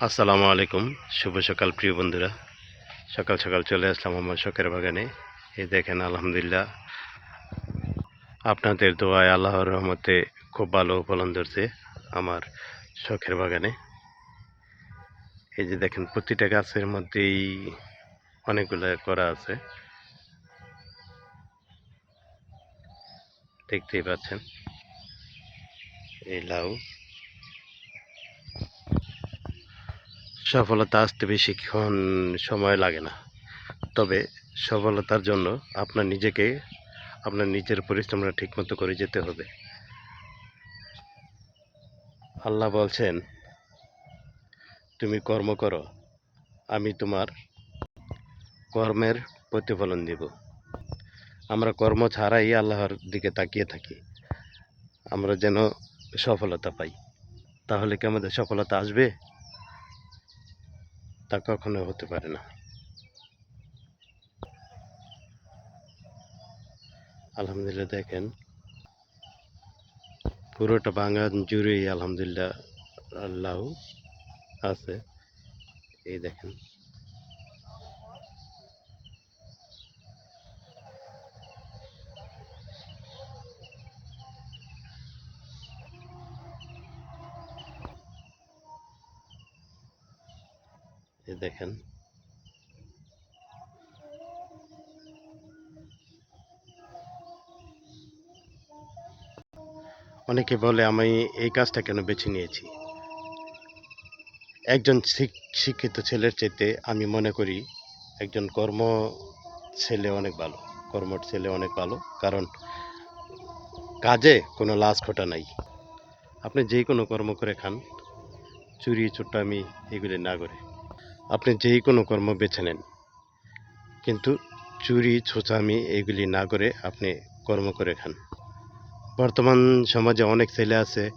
আসসালামু আলাইকুম। শুভ সকাল প্রিয় বন্ধুরা। সকাল সকাল চলে আসলাম আমার শখের বাগানে। এই দেখেন, আলহামদুলিল্লাহ। আপনাদের দোয়ায় আল্লাহর রহমতে খুব ভালো ফলন ধরছে আমার শখের বাগানে। এই যে দেখেন, প্রতিটা গাছের মধ্যেই অনেকগুলো করা আছে। দেখতেই পাচ্ছেন। এই লাউ। সফলতা আসতে বেশিক্ষণ সময় লাগে না। তবে সফলতার জন্য আপনার নিজেকে, আপনার নিজের পরিশ্রমটা ঠিকমতো করে যেতে হবে। আল্লাহ বলছেন, তুমি কর্ম করো, আমি তোমার কর্মের প্রতিফলন দিব। আমরা কর্ম ছাড়াই আল্লাহর দিকে তাকিয়ে থাকি। আমরা যেন সফলতা পাই। তাহলে কি আমাদের সফলতা আসবে? তা কখনো হতে পারে না। আলহামদুলিল্লাহ, দেখেন। পুরোটা বাগান জুড়েই আলহামদুলিল্লাহ আল্লাহ আছে। এই দেখেন। দেখেন। অনেকে বলে, আমি এই কাজটা কেন বেছে নিয়েছি? একজন শিক- শিক্ষিত ছেলের চাইতে আমি মনে করি, একজন কর্ম ছেলে অনেক ভালো। কর্মঠ ছেলে অনেক ভালো, কারণ কাজে কোনো লাজ খোটা নাই। আপনি যে কোনো কর্ম করে খান চুরি চুট্টামি এগুলি না করে। আপনি যেই কোনো কর্ম বেছে নেন। কিন্তু চুরি, ছোচামি এগুলি না করে আপনি কর্ম করে খান। বর্তমান সমাজে অনেক ছেলে আছে,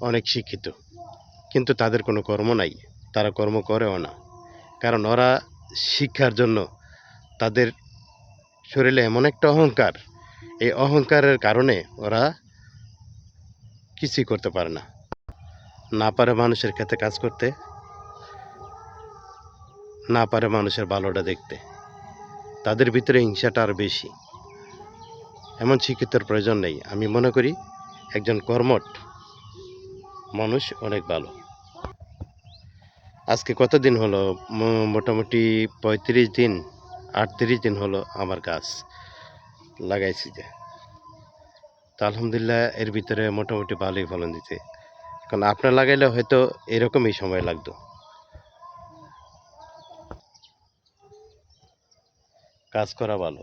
অনেক শিক্ষিত। কিন্তু তাদের কোনো কর্ম নাই, তারা কর্ম করেও না। কারণ ওরা শিক্ষার জন্য তাদের শরীরে এমন একটা অহংকার, এই অহংকারের কারণে ওরা কিছুই করতে পারে না। না পারে মানুষের ক্ষেত্রে কাজ করতে। না পারে মানুষের ভালোটা দেখতে। তাদের ভিতরে হিংসাটা আর বেশি। এমন শিক্ষিতর প্রয়োজন নেই। আমি মনে করি একজন কর্মঠ মানুষ অনেক ভালো। আজকে কতদিন হলো? মোটামুটি পঁয়ত্রিশ দিন, আটত্রিশ দিন হলো আমার গাছ লাগাইছি যে। তা আলহামদুলিল্লাহ এর ভিতরে মোটামুটি ভালোই ফলন দিতে কারণ আপনার লাগাইলে হয়তো এরকমই সময় লাগতো। কাজ করা ভালো।